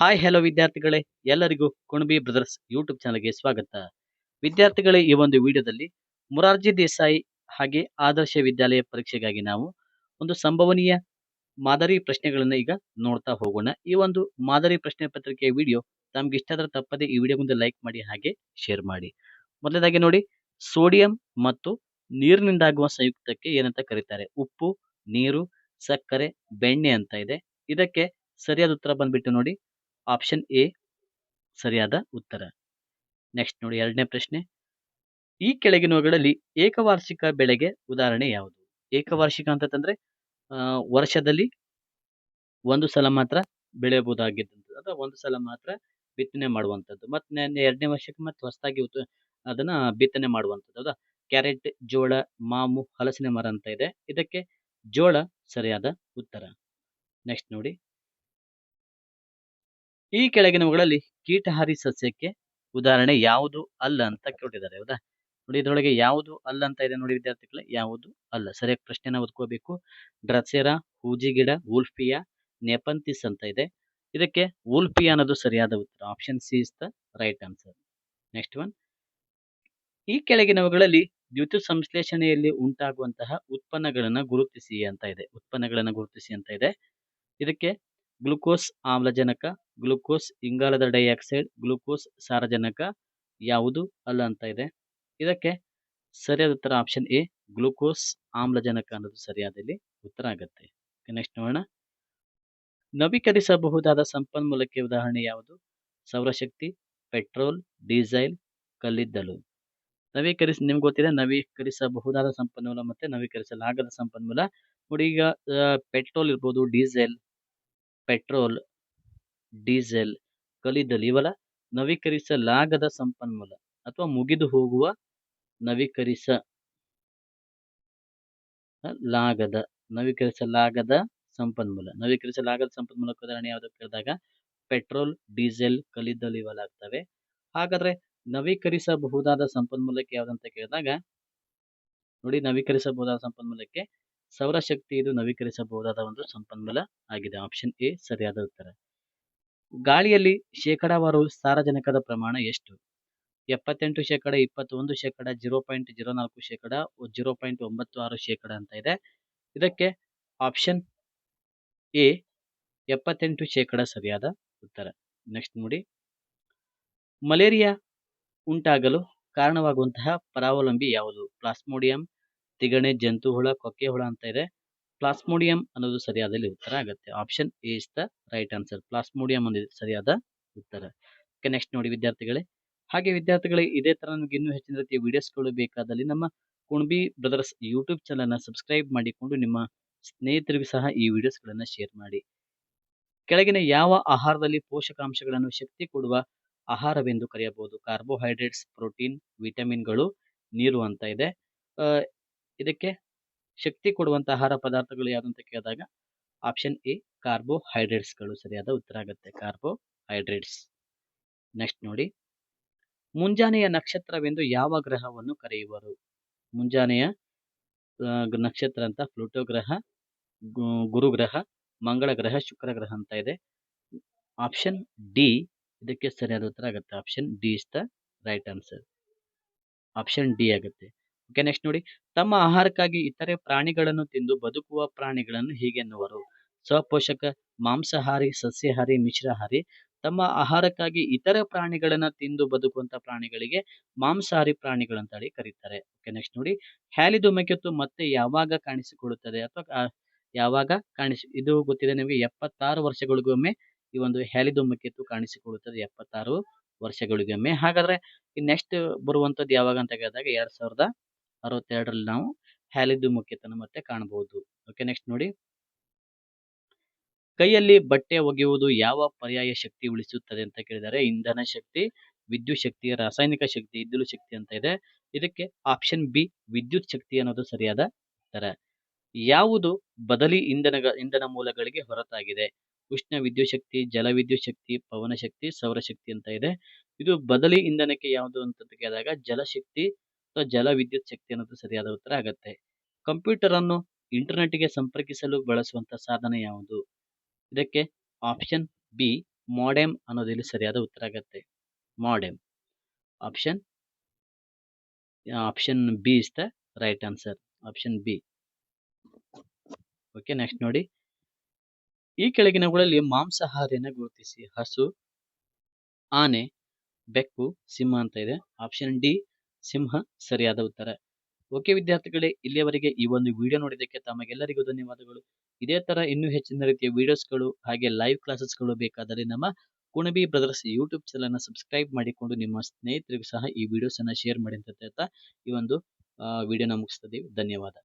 Hi hello ವಿದ್ಯಾರ್ಥಿಗಳೇ. ಎಲ್ಲರಿಗೂ Kunbi brothers YouTube ಚಾನಲ್ಗೆ ಸ್ವಾಗತ. ವಿದ್ಯಾರ್ಥಿಗಳೇ, ಈ ಒಂದು ವಿಡಿಯೋದಲ್ಲಿ ಮುರಾರ್ಜಿ ದೇಸಾಯಿ ಹಾಗೆ ಆದರ್ಶ ವಿದ್ಯಾಲಯ ಪರೀಕ್ಷೆಗಾಗಿ ನಾವು ಒಂದು ಸಂಭವನೀಯ ಮಾದರಿ ಪ್ರಶ್ನೆಗಳನ್ನು ಈಗ ನೋಡ್ತಾ ಹೋಗೋಣ. ಈ ಒಂದು ಮಾದರಿ ಪ್ರಶ್ನೆ ಪತ್ರಿಕೆಯ ವಿಡಿಯೋ ತಮ್ಗೆ ಇಷ್ಟಾದ್ರೆ ತಪ್ಪದೆ ಈ ವಿಡಿಯೋ ಮುಂದೆ ಲೈಕ್ ಮಾಡಿ, ಹಾಗೆ ಶೇರ್ ಮಾಡಿ. ಮೊದಲನೇದಾಗಿ ನೋಡಿ, ಸೋಡಿಯಂ ಮತ್ತು ನೀರಿನಿಂದಾಗುವ ಸಂಯುಕ್ತಕ್ಕೆ ಏನಂತ ಕರೀತಾರೆ? ಉಪ್ಪು, ನೀರು, ಸಕ್ಕರೆ, ಬೆಣ್ಣೆ ಅಂತ ಇದೆ. ಇದಕ್ಕೆ ಸರಿಯಾದ ಉತ್ತರ ಬಂದ್ಬಿಟ್ಟು ನೋಡಿ. ಆಪ್ಷನ್ ಎ ಸರಿಯಾದ ಉತ್ತರ. ನೆಕ್ಸ್ಟ್ ನೋಡಿ ಎರಡನೇ ಪ್ರಶ್ನೆ. ಈ ಕೆಳಗಿನವುಗಳಲ್ಲಿ ಏಕವಾರ್ಷಿಕ ಬೆಳೆಗೆ ಉದಾಹರಣೆ ಯಾವುದು? ಏಕವಾರ್ಷಿಕ ಅಂತಂದ್ರೆ ವರ್ಷದಲ್ಲಿ ಒಂದು ಸಲ ಮಾತ್ರ ಬೆಳೆಯಬಹುದಾಗಿದ್ದಂಥದ್ದು, ಅಥವಾ ಒಂದು ಸಲ ಮಾತ್ರ ಬಿತ್ತನೆ ಮಾಡುವಂಥದ್ದು, ಮತ್ತೆ ಎರಡನೇ ವರ್ಷಕ್ಕೆ ಮತ್ತೆ ಹೊಸದಾಗಿ ಅದನ್ನ ಬಿತ್ತನೆ ಮಾಡುವಂಥದ್ದು, ಹೌದಾ? ಕ್ಯಾರೆಟ್, ಜೋಳ ಮಾವು ಹಲಸಿನ ಮರ ಅಂತ ಇದೆ. ಇದಕ್ಕೆ ಜೋಳ ಸರಿಯಾದ ಉತ್ತರ. ನೆಕ್ಸ್ಟ್ ನೋಡಿ. ಈ ಕೆಳಗಿನವುಗಳಲ್ಲಿ ಕೀಟಹಾರಿ ಸಸ್ಯಕ್ಕೆ ಉದಾಹರಣೆ ಯಾವುದು ಅಲ್ಲ ಅಂತ ಕೇಳಿದ್ದಾರೆ ಹೌದಾ? ನೋಡಿ, ಇದರೊಳಗೆ ಯಾವುದು ಅಲ್ಲ ಅಂತ ಇದೆ ನೋಡಿ ವಿದ್ಯಾರ್ಥಿಗಳೇ, ಯಾವುದು ಅಲ್ಲ. ಸರಿಯಾಗಿ ಪ್ರಶ್ನೆನ ಓದ್ಕೋಬೇಕು. ಡ್ರಸೆರಾ ಹೂಜಿಗಿಡ ಉಲ್ಫಿಯಾ ನೆಪಂತಿಸ್ ಅಂತ ಇದೆ. ಇದಕ್ಕೆ ಉಲ್ಫಿಯಾ ಅನ್ನೋದು ಸರಿಯಾದ ಉತ್ತರ, option C is the right answer. Next one. ಈ ಕೆಳಗಿನವುಗಳಲ್ಲಿ ದ್ಯುತಿ ಸಂಶ್ಲೇಷಣೆಯಲ್ಲಿ ಉಂಟಾಗುವಂತಹ ಉತ್ಪನ್ನಗಳನ್ನು ಗುರುತಿಸಿ ಅಂತ ಇದೆ, ಉತ್ಪನ್ನಗಳನ್ನು ಗುರುತಿಸಿ ಅಂತ ಇದೆ. ಇದಕ್ಕೆ ಗ್ಲುಕೋಸ್ ಆಮ್ಲಜನಕ, ಗ್ಲುಕೋಸ್ ಇಂಗಾಲದ ಡೈಆಕ್ಸೈಡ್, ಗ್ಲುಕೋಸ್ ಸಾರಜನಕ ಯಾವುದು ಅಲ್ಲ ಅಂತ ಇದೆ. ಇದಕ್ಕೆ ಸರಿಯಾದ ಉತ್ತರ ಆಪ್ಷನ್ ಎ, ಗ್ಲುಕೋಸ್ ಆಮ್ಲಜನಕ ಅನ್ನೋದು ಸರಿಯಾದ ಇಲ್ಲಿ ಉತ್ತರ ಆಗುತ್ತೆ. ನೆಕ್ಸ್ಟ್ ನೋಡೋಣ. ನವೀಕರಿಸಬಹುದಾದ ಸಂಪನ್ಮೂಲಕ್ಕೆ ಉದಾಹರಣೆ ಯಾವುದು? ಸೌರಶಕ್ತಿ, ಪೆಟ್ರೋಲ್, ಡೀಸೆಲ್, ಕಲ್ಲಿದ್ದಲು. ನವೀಕರಿಸ, ನಿಮ್ಗೆ ಗೊತ್ತಿದೆ, ನವೀಕರಿಸಬಹುದಾದ ಸಂಪನ್ಮೂಲ ಮತ್ತೆ ನವೀಕರಿಸಲಾಗದ ಸಂಪನ್ಮೂಲ. ನೋಡಿ ಈಗ ಪೆಟ್ರೋಲ್ ಇರ್ಬೋದು, ಡೀಸೆಲ್ ಪೆಟ್ರೋಲ್, ಡೀಸೆಲ್ ಕಲ್ಲಿದ್ದಲು ಇವೆಲ್ಲ ನವೀಕರಿಸಲಾಗದ ಸಂಪನ್ಮೂಲ ಅಥವಾ ಮುಗಿದು ಹೋಗುವ ನವೀಕರಿಸ ಲಾಗದ ನವೀಕರಿಸಲಾಗದ ಸಂಪನ್ಮೂಲ. ನವೀಕರಿಸಲಾಗದ ಸಂಪನ್ಮೂಲಕ್ಕೆ ಉದಾಹರಣೆ ಯಾವುದು ಕೇಳಿದಾಗ ಪೆಟ್ರೋಲ್, ಡೀಸೆಲ್ ಕಲ್ಲಿದ್ದಲು ಇವೆಲ್ಲ ಆಗ್ತವೆ ಹಾಗಾದ್ರೆ ನವೀಕರಿಸಬಹುದಾದ ಸಂಪನ್ಮೂಲಕ್ಕೆ ಯಾವ್ದಂತ ಕೇಳಿದಾಗ ನೋಡಿ ನವೀಕರಿಸಬಹುದಾದ ಸಂಪನ್ಮೂಲಕ್ಕೆ ಸೌರಶಕ್ತಿ ಇದು ನವೀಕರಿಸಬಹುದಾದ ಒಂದು ಸಂಪನ್ಮೂಲ ಆಗಿದೆ. ಆಪ್ಷನ್ ಎ ಸರಿಯಾದ ಉತ್ತರ. ಗಾಳಿಯಲ್ಲಿ ಶೇಕಡಾವಾರು ಸಾರಜನಕದ ಪ್ರಮಾಣ ಎಷ್ಟು? ಎಪ್ಪತ್ತೆಂಟು ಶೇಕಡ, ಇಪ್ಪತ್ತೊಂದು ಶೇಕಡ, ಜೀರೋ ಪಾಯಿಂಟ್ ಜೀರೋ ನಾಲ್ಕು ಶೇಕಡ, ಜೀರೋ ಪಾಯಿಂಟ್ ಒಂಬತ್ತು ಆರು ಶೇಕಡ ಅಂತ ಇದೆ. ಇದಕ್ಕೆ ಆಪ್ಷನ್ ಎ ಎಪ್ಪತ್ತೆಂಟು ಶೇಕಡ ಸರಿಯಾದ ಉತ್ತರ. ನೆಕ್ಸ್ಟ್ ನೋಡಿ. ಮಲೇರಿಯಾ ಉಂಟಾಗಲು ಕಾರಣವಾಗುವಂತಹ ಪರಾವಲಂಬಿ ಯಾವುದು? ಪ್ಲಾಸ್ಮೋಡಿಯಂ ತಿಗಣೆ, ಜಂತುಹುಳ ಕೊಕ್ಕೆ ಹುಳ ಅಂತ ಇದೆ. ಪ್ಲಾಸ್ಮೋಡಿಯಂ ಅನ್ನೋದು ಸರಿಯಾದಲ್ಲಿ ಉತ್ತರ ಆಗುತ್ತೆ. Option A is the right answer plasmodium ಅನ್ನೋದು ಸರಿಯಾದ ಉತ್ತರ. ಓಕೆ ನೆಕ್ಸ್ಟ್ ನೋಡಿ ವಿದ್ಯಾರ್ಥಿಗಳೇ. ಹಾಗೆ ವಿದ್ಯಾರ್ಥಿಗಳೇ, ಇದೇ ತರ ನಿಮಗೆ ಇನ್ನೂ ಹೆಚ್ಚಿನ ರೀತಿಯ ವಿಡಿಯೋಸ್ಗಳು ಬೇಕಾದಲ್ಲಿ ನಮ್ಮ ಕುಣಬಿ ಬ್ರದರ್ಸ್ ಯೂಟ್ಯೂಬ್ ಚಾನಲ್ನ ಸಬ್ಸ್ಕ್ರೈಬ್ ಮಾಡಿಕೊಂಡು ನಿಮ್ಮ ಸ್ನೇಹಿತರಿಗೂ ಸಹ ಈ ವಿಡಿಯೋಸ್ಗಳನ್ನು ಶೇರ್ ಮಾಡಿ. ಕೆಳಗಿನ ಯಾವ ಆಹಾರದಲ್ಲಿ ಪೋಷಕಾಂಶಗಳನ್ನು ಶಕ್ತಿ ಕೊಡುವ ಆಹಾರವೆಂದು ಕರೆಯಬಹುದು? ಕಾರ್ಬೋಹೈಡ್ರೇಟ್ಸ್ ಪ್ರೋಟೀನ್ ವಿಟಮಿನ್ಗಳು ನೀರು ಅಂತ ಇದೆ. ಇದಕ್ಕೆ ಶಕ್ತಿ ಕೊಡುವಂತ ಆಹಾರ ಪದಾರ್ಥಗಳು ಯಾವುದು ಅಂತ ಕೇಳಿದಾಗ ಆಪ್ಷನ್ ಎ ಕಾರ್ಬೋಹೈಡ್ರೇಟ್ಸ್ಗಳು ಸರಿಯಾದ ಉತ್ತರ ಆಗುತ್ತೆ. ಕಾರ್ಬೋಹೈಡ್ರೇಟ್ಸ್ ನೆಕ್ಸ್ಟ್ ನೋಡಿ. ಮುಂಜಾನೆಯ ನಕ್ಷತ್ರವೆಂದು ಯಾವ ಗ್ರಹವನ್ನು ಕರೆಯುವರು? ಮುಂಜಾನೆಯ ನಕ್ಷತ್ರ ಅಂತ ಪ್ಲೂಟೋ ಗ್ರಹ ಗುರುಗ್ರಹ ಗುರು ಗ್ರಹ, ಮಂಗಳ ಗ್ರಹ, ಶುಕ್ರ ಗ್ರಹ ಅಂತ ಇದೆ. ಆಪ್ಷನ್ ಡಿ ಇದಕ್ಕೆ ಸರಿಯಾದ ಉತ್ತರ ಆಗುತ್ತೆ. Option D is the right answer option D ಆಗುತ್ತೆ. ಓಕೆ ನೆಕ್ಸ್ಟ್ ನೋಡಿ. ತಮ್ಮ ಆಹಾರಕ್ಕಾಗಿ ಇತರೆ ಪ್ರಾಣಿಗಳನ್ನು ತಿಂದು ಬದುಕುವ ಪ್ರಾಣಿಗಳನ್ನು ಹೀಗೆನ್ನುವರು ಸ್ವಪೋಷಕ ಮಾಂಸಾಹಾರಿ, ಸಸ್ಯಾಹಾರಿ, ಮಿಶ್ರಹಾರಿ. ತಮ್ಮ ಆಹಾರಕ್ಕಾಗಿ ಇತರ ಪ್ರಾಣಿಗಳನ್ನ ತಿಂದು ಬದುಕುವಂತ ಪ್ರಾಣಿಗಳಿಗೆ ಮಾಂಸಾಹಾರಿ ಪ್ರಾಣಿಗಳಂತ ಹೇಳಿ ಕರೀತಾರೆ. ಓಕೆ ನೆಕ್ಸ್ಟ್ ನೋಡಿ. ಹ್ಯಾಲಿದುಮಕೆತ್ತು ಮತ್ತೆ ಯಾವಾಗ ಕಾಣಿಸಿಕೊಳ್ಳುತ್ತದೆ ಅಥವಾ ಯಾವಾಗ ಕಾಣಿಸಿ, ಇದು ಗೊತ್ತಿದೆ ನಿಮಗೆ. ಎಪ್ಪತ್ತಾರು ವರ್ಷಗಳಿಗೊಮ್ಮೆ ಈ ಒಂದು ಹ್ಯಾಲಿದುಮಕೆತ್ತು ಕಾಣಿಸಿಕೊಳ್ಳುತ್ತದೆ, ಎಪ್ಪತ್ತಾರು ವರ್ಷಗಳಿಗೊಮ್ಮೆ. ಹಾಗಾದ್ರೆ ನೆಕ್ಸ್ಟ್ ಬರುವಂತದ್ದು ಯಾವಾಗ ಅಂತ ಕೇಳಿದಾಗ, ಎರಡ್ ಸಾವಿರದ ಅರವತ್ತೆರಡರಲ್ಲಿ ನಾವು ಹ್ಯಾಲಿದುಮಕೆತ್ತನ್ನು ಮತ್ತೆ ಕಾಣಬಹುದು. ಓಕೆ ನೆಕ್ಸ್ಟ್ ನೋಡಿ. ಕೈಯಲ್ಲಿ ಬಟ್ಟೆ ಒಗೆಯುವುದು ಯಾವ ಪರ್ಯಾಯ ಶಕ್ತಿ ಉಳಿಸುತ್ತದೆ ಅಂತ ಕೇಳಿದರೆ, ಇಂಧನ ಶಕ್ತಿ, ವಿದ್ಯುತ್ ಶಕ್ತಿ, ರಾಸಾಯನಿಕ ಶಕ್ತಿ, ಇದ್ದಿಲು ಶಕ್ತಿ ಅಂತ ಇದೆ. ಇದಕ್ಕೆ ಆಪ್ಷನ್ ಬಿ ವಿದ್ಯುತ್ ಶಕ್ತಿ ಅನ್ನೋದು ಸರಿಯಾದ ಉತ್ತರ. ಯಾವುದು ಬದಲಿ ಇಂಧನ ಇಂಧನ ಮೂಲಗಳಿಗೆ ಹೊರತಾಗಿದೆ? ಉಷ್ಣ ವಿದ್ಯುತ್ ಶಕ್ತಿ, ಜಲ ವಿದ್ಯುತ್ ಶಕ್ತಿ, ಪವನ ಶಕ್ತಿ ಸೌರಶಕ್ತಿ ಅಂತ ಇದೆ. ಇದು ಬದಲಿ ಇಂಧನಕ್ಕೆ ಯಾವುದು ಅಂತ ಕೇಳಿದಾಗ, ಜಲಶಕ್ತಿ ಅಥವಾ ಜಲ ವಿದ್ಯುತ್ ಶಕ್ತಿ ಅನ್ನೋದು ಸರಿಯಾದ ಉತ್ತರ ಆಗತ್ತೆ. ಕಂಪ್ಯೂಟರ್ ಅನ್ನು ಇಂಟರ್ನೆಟ್ಗೆ ಸಂಪರ್ಕಿಸಲು ಬಳಸುವಂತಹ ಸಾಧನ ಯಾವುದು? ಇದಕ್ಕೆ ಆಪ್ಷನ್ ಬಿ ಮಾಡೆಮ್ ಅನ್ನೋದು ಇಲ್ಲಿ ಸರಿಯಾದ ಉತ್ತರ ಆಗತ್ತೆ. Modem option option B is the right answer option B okay next ನೋಡಿ. ಈ ಕೆಳಗಿನವುಗಳಲ್ಲಿ ಮಾಂಸಾಹಾರಿಯನ್ನು ಗುರುತಿಸಿ. ಹಸು, ಆನೆ, ಬೆಕ್ಕು, ಸಿಂಹ ಅಂತ ಇದೆ. ಆಪ್ಷನ್ ಡಿ ಸಿಂಹ ಸರಿಯಾದ ಉತ್ತರ. ಓಕೆ ವಿದ್ಯಾರ್ಥಿಗಳೇ, ಇಲ್ಲಿಯವರೆಗೆ ಈ ಒಂದು ವಿಡಿಯೋ ನೋಡಿದ್ದಕ್ಕೆ ತಮಗೆಲ್ಲರಿಗೂ ಧನ್ಯವಾದಗಳು. ಇದೇ ತರ ಇನ್ನೂ ಹೆಚ್ಚಿನ ರೀತಿಯ ವಿಡಿಯೋಸ್ಗಳು ಹಾಗೆ ಲೈವ್ ಕ್ಲಾಸಸ್ಗಳು ಬೇಕಾದರೆ ನಮ್ಮ ಕುಣಬಿ ಬ್ರದರ್ಸ್ ಯೂಟ್ಯೂಬ್ ಚಾನಲ್ನ ಸಬ್ಸ್ಕ್ರೈಬ್ ಮಾಡಿಕೊಂಡು ನಿಮ್ಮ ಸ್ನೇಹಿತರಿಗೂ ಸಹ ಈ ವಿಡಿಯೋಸ್ ವಿಡಿಯೋಸನ್ನು ಶೇರ್ ಮಾಡಿ ಅಂತ ಹೇಳ್ತಾ ಈ ಒಂದು ವಿಡಿಯೋನ ಮುಗಿಸ್ತದೆ ಧನ್ಯವಾದ.